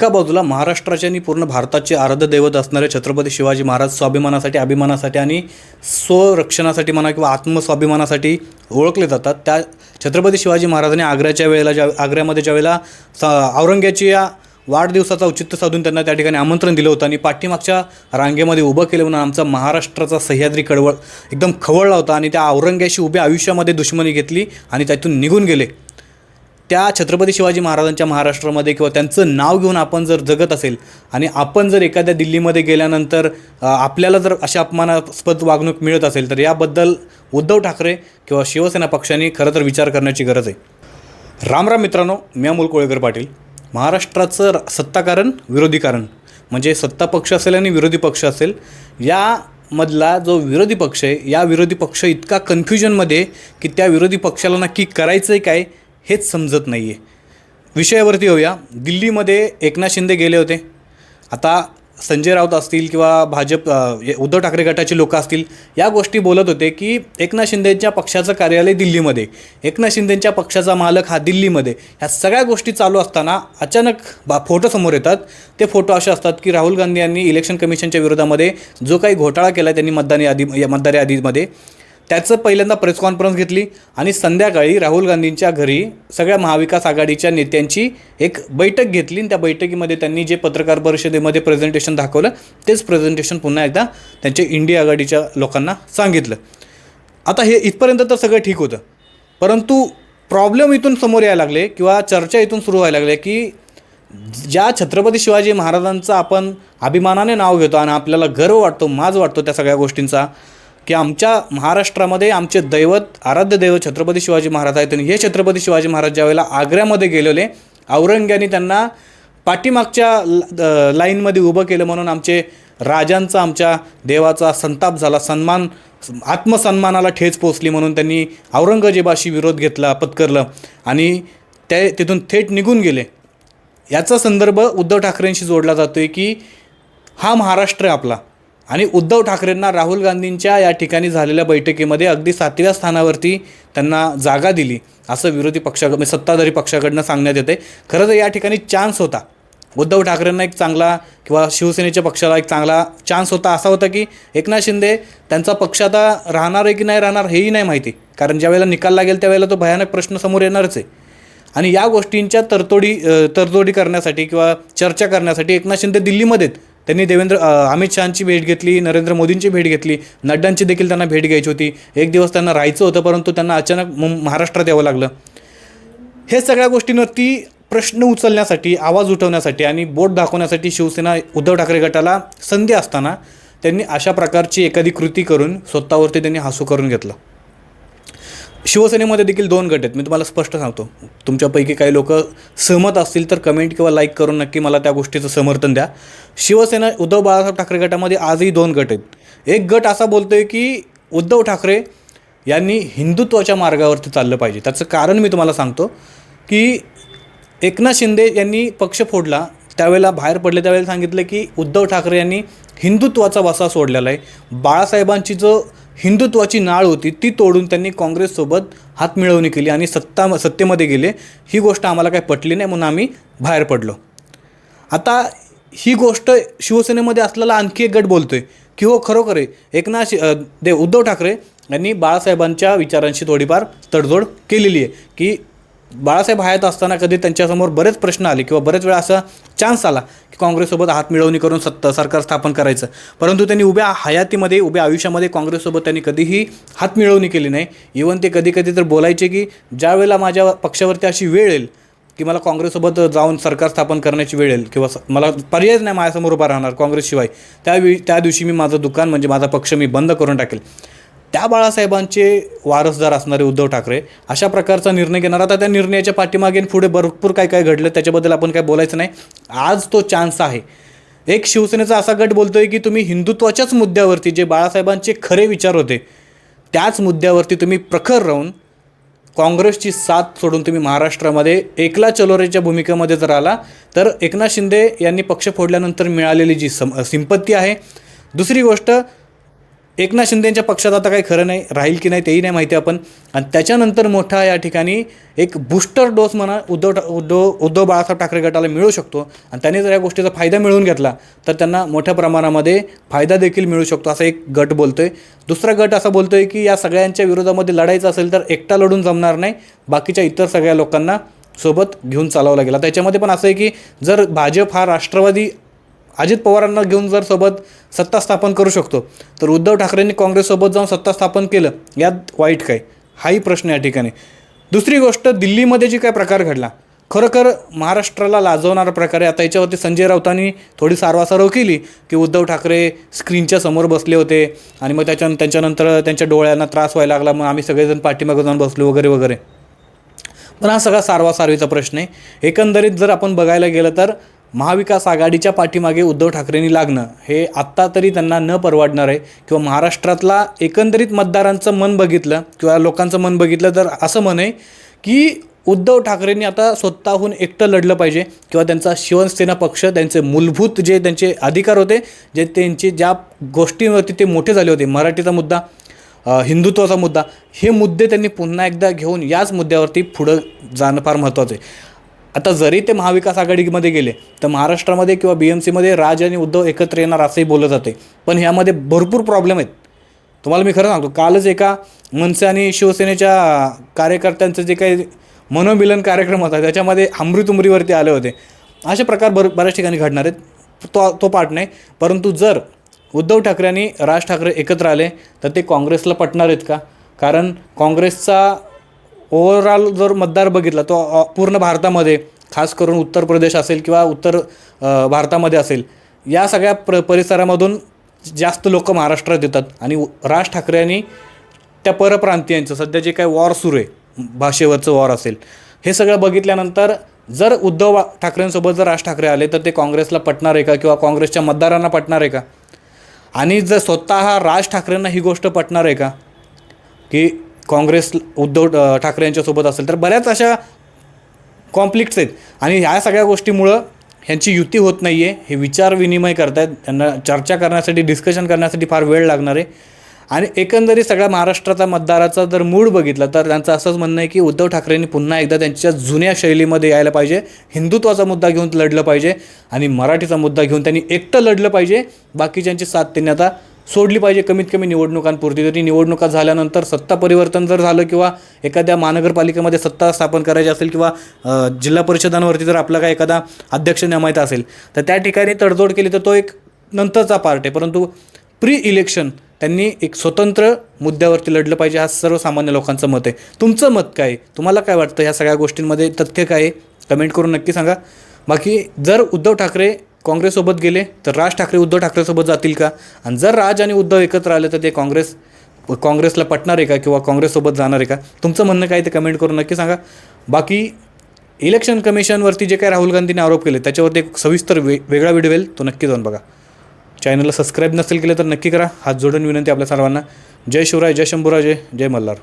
एका बाजूला महाराष्ट्राचे आणि पूर्ण भारताचे आराध्य दैवत असणारे छत्रपती शिवाजी महाराज स्वाभिमानासाठी अभिमानासाठी आणि स्वरक्षणासाठी म्हणा किंवा आत्मस्वाभिमानासाठी ओळखले जातात. त्या छत्रपती शिवाजी महाराजांनी आग्र्याच्या वेळेला ज्या आग्र्यामध्ये ज्यावेळेला सा औरंगाची या वाढदिवसाचा औचित्य साधून त्यांना त्या ठिकाणी आमंत्रण दिलं होतं आणि पाठीमागच्या रांगेमध्ये उभं केलं म्हणून आमचा महाराष्ट्राचा सह्याद्री कडवळ एकदम खवळला होता आणि त्या औरंग्याशी उभ्या आयुष्यामध्ये दुश्मनी घेतली आणि त्यातून निघून गेले. त्या छत्रपती शिवाजी महाराजांच्या महाराष्ट्रामध्ये किंवा त्यांचं नाव घेऊन आपण जर जगत असेल आणि आपण जर एखाद्या दिल्लीमध्ये गेल्यानंतर आपल्याला जर अशा अपमानास्पद वागणूक मिळत असेल तर याबद्दल उद्धव ठाकरे किंवा शिवसेना पक्षाने खरं तर विचार करण्याची गरज आहे. राम राम मित्रांनो मी अमोल कोळेकर पाटील. महाराष्ट्राचं सत्ताकारण विरोधी कारण. म्हणजे सत्ता पक्ष असेल आणि विरोधी पक्ष असेल यामधला जो विरोधी पक्ष आहे या विरोधी पक्ष इतका कन्फ्युजनमध्ये की त्या विरोधी पक्षाला नक्की करायचं आहे काय हेच समजत नाही आहे विषयावरती येऊया. दिल्लीमध्ये एकनाथ शिंदे गेले होते. आता संजय राऊत असतील किंवा भाजप उद्धव ठाकरे गटाचे लोक असतील या गोष्टी बोलत होते की एकनाथ शिंदेच्या पक्षाचं कार्यालय दिल्लीमध्ये एकनाथ शिंदेच्या पक्षाचा मालक हा दिल्लीमध्ये. ह्या सगळ्या गोष्टी चालू असताना अचानक बा फोटो समोर येतात. ते फोटो असे असतात की राहुल गांधी यांनी इलेक्शन कमिशनच्या विरोधामध्ये जो काही घोटाळा केला त्यांनी मतदानी यादी मतदार यादीमध्ये त्याचं पहिल्यांदा प्रेस कॉन्फरन्स घेतली आणि संध्याकाळी राहुल गांधींच्या घरी सगळ्या महाविकास आघाडीच्या नेत्यांची एक बैठक घेतली. आणि त्या बैठकीमध्ये त्यांनी जे पत्रकार परिषदेमध्ये प्रेझेंटेशन दाखवलं तेच प्रेझेंटेशन पुन्हा एकदा त्यांच्या इंडिया आघाडीच्या लोकांना सांगितलं. आता हे इथपर्यंत तर सगळं ठीक होतं. परंतु प्रॉब्लेम इथून समोर यायला लागले किंवा चर्चा इथून सुरू व्हायला लागल्या की ज्या छत्रपती शिवाजी महाराजांचं आपण अभिमानाने नाव घेतो आणि आपल्याला गर्व वाटतो माज वाटतो त्या सगळ्या गोष्टींचा की आमच्या महाराष्ट्रामध्ये आमचे दैवत आराध्य दैवत छत्रपती शिवाजी महाराज आहेत. आणि हे छत्रपती शिवाजी महाराज ज्यावेळेला आग्र्यामध्ये गेलेले औरंग्याने त्यांना पाठीमागच्या लाईनमध्ये उभं केलं म्हणून आमचे राजांचा आमच्या देवाचा संताप झाला सन्मान आत्मसन्मानाला ठेच पोचली म्हणून त्यांनी औरंगजेबाशी विरोध घेतला पत्करलं. आणि ते तिथून थेट निघून गेले. याचा संदर्भ उद्धव ठाकरेंशी जोडला जातो आहे की हा महाराष्ट्र आपला. आणि उद्धव ठाकरेंना राहुल गांधींच्या या ठिकाणी झालेल्या बैठकीमध्ये अगदी सातव्या स्थानावरती त्यांना जागा दिली असं विरोधी पक्षा म्हणजे सत्ताधारी पक्षाकडनं सांगण्यात येते खरं तर या ठिकाणी चान्स होता. उद्धव ठाकरेंना एक चांगला किंवा शिवसेनेच्या पक्षाला एक चांगला चान्स होता. असा होता की एकनाथ शिंदे त्यांचा पक्ष आता राहणार आहे की नाही राहणार हेही नाही माहिती. कारण ज्यावेळेला निकाल लागेल त्यावेळेला तो भयानक प्रश्न समोर येणारच आहे. आणि या गोष्टींच्या तरतोडी तरतोडी करण्यासाठी किंवा चर्चा करण्यासाठी एकनाथ शिंदे दिल्लीमध्ये आहेत. त्यांनी देवेंद्र अमित शहाची भेट घेतली नरेंद्र मोदींची भेट घेतली. नड्डांची देखील त्यांना भेट घ्यायची होती. एक दिवस त्यांना राहायचं होतं परंतु त्यांना अचानक महाराष्ट्रात यावं लागलं. हे सगळ्या गोष्टींवरती प्रश्न उचलण्यासाठी आवाज उठवण्यासाठी आणि बोट दाखवण्यासाठी शिवसेना उद्धव ठाकरे गटाला संधी असताना त्यांनी अशा प्रकारची एखादी कृती करून स्वतःवरती त्यांनी हसू करून घेतलं. शिवसेनेमध्ये देखील दोन गट आहेत. मी तुम्हाला स्पष्ट सांगतो. तुमच्यापैकी काही लोक सहमत असतील तर कमेंट किंवा लाईक करून नक्की मला त्या गोष्टीचं समर्थन द्या. शिवसेना उद्धव बाळासाहेब ठाकरे गटामध्ये आजही दोन गट आहेत. एक गट असा बोलतो आहे की उद्धव ठाकरे यांनी हिंदुत्वाच्या मार्गावरती चाललं पाहिजे. त्याचं कारण मी तुम्हाला सांगतो की एकनाथ शिंदे यांनी पक्ष फोडला. त्यावेळेला बाहेर पडले. त्यावेळेला सांगितलं की उद्धव ठाकरे यांनी हिंदुत्वाचा वसा सोडलेला आहे. बाळासाहेबांची जो हिंदुत्वाची नाळ होती ती तोडून त्यांनी काँग्रेससोबत हातमिळवणी केली आणि सत्ता सत्तेमध्ये गेले. ही गोष्ट आम्हाला काही पटली नाही म्हणून आम्ही बाहेर पडलो. आता ही गोष्ट शिवसेनेमध्ये असलेला आणखी एक गट बोलतो आहे की हो खरोखर आहे. एकनाथ देव उद्धव ठाकरे यांनी बाळासाहेबांच्या विचारांशी थोडीफार तडजोड केलेली आहे की बाळासाहेब हयात असताना कधी त्यांच्यासमोर बरेच प्रश्न आले किंवा बरेच वेळा असा चान्स आला की काँग्रेससोबत हात मिळवणी करून सत्ता सरकार स्थापन करायचं. परंतु त्यांनी उभ्या हयातीमध्ये उभ्या आयुष्यामध्ये काँग्रेससोबत त्यांनी कधीही हात मिळवणी केली नाही. इवन ते कधी कधी तर बोलायचे की ज्या वेळेला माझ्या पक्षावरती अशी वेळ येईल की मला काँग्रेससोबत जाऊन सरकार स्थापन करण्याची वेळ येईल किंवा स- मला पर्यायच नाही माझ्यासमोर उभा राहणार काँग्रेसशिवाय त्यावेळी त्या दिवशी मी माझं दुकान म्हणजे माझा पक्ष मी बंद करून टाकेल. त्या बाळासाहेबांचे वारसदार असणारे उद्धव ठाकरे अशा प्रकारचा निर्णय घेणार. आता त्या निर्णयाच्या पाठीमागे पुढे भरपूर काय काय घडलं त्याच्याबद्दल आपण काय बोलायचं नाही. आज तो चान्स आहे. एक शिवसेनेचा असा गट बोलतोय की तुम्ही हिंदुत्वाच्याच मुद्द्यावरती जे बाळासाहेबांचे खरे विचार होते त्याच मुद्द्यावरती तुम्ही प्रखर राहून काँग्रेसची साथ सोडून तुम्ही महाराष्ट्रामध्ये एकला चलोरेच्या भूमिकेमध्ये जर आला तर एकनाथ शिंदे यांनी पक्ष फोडल्यानंतर मिळालेली जी सम सिंपत्ती आहे. दुसरी गोष्ट एकनाथ शिंदेच्या पक्षात आता काही खरं नाही राहील की नाही तेही नाही माहिती आपण. आणि त्याच्यानंतर मोठा या ठिकाणी एक बूस्टर डोस म्हणा उद्धव ठा उद्धव उद्धव बाळासाहेब ठाकरे गटाला मिळू शकतो. आणि त्यांनी जर या गोष्टीचा फायदा मिळवून घेतला तर त्यांना मोठ्या प्रमाणामध्ये फायदा देखील मिळू शकतो असा एक गट बोलतो आहे दुसरा गट असा बोलतो आहे की या सगळ्यांच्या विरोधामध्ये लढायचं असेल तर एकटा लढून जमणार नाही बाकीच्या इतर सगळ्या लोकांना सोबत घेऊन चालावं लागेल. त्याच्यामध्ये पण असं आहे की जर भाजप हा राष्ट्रवादी अजित पवारांना घेऊन जर सोबत सत्ता स्थापन करू शकतो तर उद्धव ठाकरेंनी काँग्रेससोबत जाऊन सत्ता स्थापन केलं यात वाईट काय? हाही प्रश्न या ठिकाणी. दुसरी गोष्ट दिल्लीमध्ये जी काय प्रकार घडला खरोखर महाराष्ट्राला लाजवणारा प्रकार आहे. आता याच्यावरती संजय राऊतांनी थोडी सारवासारव केली की उद्धव ठाकरे स्क्रीनच्या समोर बसले होते आणि मग त्याच्या त्यांच्यानंतर त्यांच्या डोळ्यांना त्रास व्हायला लागला मग आम्ही सगळेजण पाठीमागं जाऊन बसलो वगैरे वगैरे. पण हा सगळा सारवासारवीचा प्रश्न आहे. एकंदरीत जर आपण बघायला गेलं तर महाविकास आघाडीच्या पाठीमागे उद्धव ठाकरेंनी लागणं हे आत्ता तरी त्यांना न परवडणार आहे. किंवा महाराष्ट्रातला एकंदरीत मतदारांचं मन बघितलं किंवा लोकांचं मन बघितलं तर असं मन आहे की उद्धव ठाकरेंनी आता स्वतःहून एकटं लढलं पाहिजे किंवा त्यांचा शिवसेना पक्ष त्यांचे मूलभूत जे त्यांचे अधिकार होते जे त्यांचे ज्या गोष्टींवरती ते मोठे झाले होते मराठीचा मुद्दा हिंदुत्वाचा मुद्दा हे मुद्दे त्यांनी पुन्हा एकदा घेऊन याच मुद्द्यावरती पुढं जाणं फार महत्त्वाचं आहे. आता जरी ते महाविकास आघाडीमध्ये गेले तर महाराष्ट्रामध्ये किंवा बी एम सीमध्ये राज आणि उद्धव एकत्र येणार असंही बोललं जाते पण ह्यामध्ये भरपूर प्रॉब्लेम आहेत. तुम्हाला मी खरं सांगतो कालच एका मनसे आणि शिवसेनेच्या कार्यकर्त्यांचं जे काही मनोमिलन कार्यक्रम होता त्याच्यामध्ये अमृतुमरीवरती आले होते. असे प्रकार भर बऱ्याच ठिकाणी घडणार आहेत. तो तो पाठ नाही. परंतु जर उद्धव ठाकरे आणि राज ठाकरे एकत्र आले तर ते काँग्रेसला पटणार आहेत का? कारण काँग्रेसचा ओव्हरऑल जर मतदार बघितला तो पूर्ण भारतामध्ये खास करून उत्तर प्रदेश असेल किंवा उत्तर भारतामध्ये असेल या सगळ्या प्र परिसरामधून जास्त लोक महाराष्ट्रात येतात. आणि राज ठाकरे यांनी त्या परप्रांतीयांचं सध्या जे काही वॉर सुरू आहे भाषेवरचं वॉर असेल हे सगळं बघितल्यानंतर जर उद्धव ठाकरेंसोबत जर राज ठाकरे आले तर ते काँग्रेसला पटणार आहे का किंवा काँग्रेसच्या मतदारांना पटणार आहे का? आणि जर स्वतः हा राज ठाकरेंना ही गोष्ट पटणार आहे का? की काँग्रेस उद्धव ठाकरे यांच्यासोबत असेल तर बऱ्याच अशा कॉम्प्लिक्ट्स आहेत. आणि ह्या सगळ्या गोष्टीमुळं ह्यांची युती होत नाही आहे हे विचार विनिमय करतायत. त्यांना चर्चा करण्यासाठी डिस्कशन करण्यासाठी फार वेळ लागणार आहे. आणि एकंदरीत सगळ्या महाराष्ट्राचा मतदाराचा जर मूड बघितला तर त्यांचं असंच म्हणणं आहे की उद्धव ठाकरेंनी पुन्हा एकदा त्यांच्या जुन्या शैलीमध्ये यायला पाहिजे. हिंदुत्वाचा मुद्दा घेऊन लढलं पाहिजे. आणि मराठीचा मुद्दा घेऊन त्यांनी एकटं लढलं पाहिजे. बाकीच्यांची साथ त्यांनी आता सोडली पाहिजे कमीत कमी निवडणुकांपुरती. तरी निवडणुका झाल्यानंतर सत्ता परिवर्तन जर झालं किंवा एखाद्या महानगरपालिकेमध्ये सत्ता स्थापन करायची असेल किंवा जिल्हा परिषदांवरती जर आपला काय एखादा अध्यक्ष नेमायचा असेल तर त्या ठिकाणी तडजोड केली तर तो एक नंतरचा पार्ट आहे. परंतु प्री इलेक्शन त्यांनी एक स्वतंत्र मुद्द्यावरती लढलं पाहिजे हा सर्वसामान्य लोकांचं मत आहे. तुमचं मत काय? आहे? तुम्हाला काय वाटतं? ह्या सगळ्या गोष्टींमध्ये तथ्य काय आहे? कमेंट करून नक्की सांगा. बाकी जर उद्धव ठाकरे काँग्रेससोबत गेले तर राज ठाकरे उद्धव ठाकरेसोबत जातील का? आणि जर राज आणि उद्धव एकत्र आले तर ते काँग्रेस काँग्रेसला पटणार आहे का किंवा काँग्रेससोबत जाणार आहे का? तुमचं म्हणणं काय ते कमेंट करून नक्की सांगा. बाकी इलेक्शन कमिशनवरती जे काय राहुल गांधीने आरोप केले त्याच्यावरती एक सविस्तर वे वेगळा व्हिडिओ येईल तो नक्की जाऊन बघा. चॅनलला सबस्क्राईब नसेल केलं तर नक्की करा. हात जोडून विनंती आपल्या सर्वांना. जय शिवराय जय शंभूराजे जय मल्हार.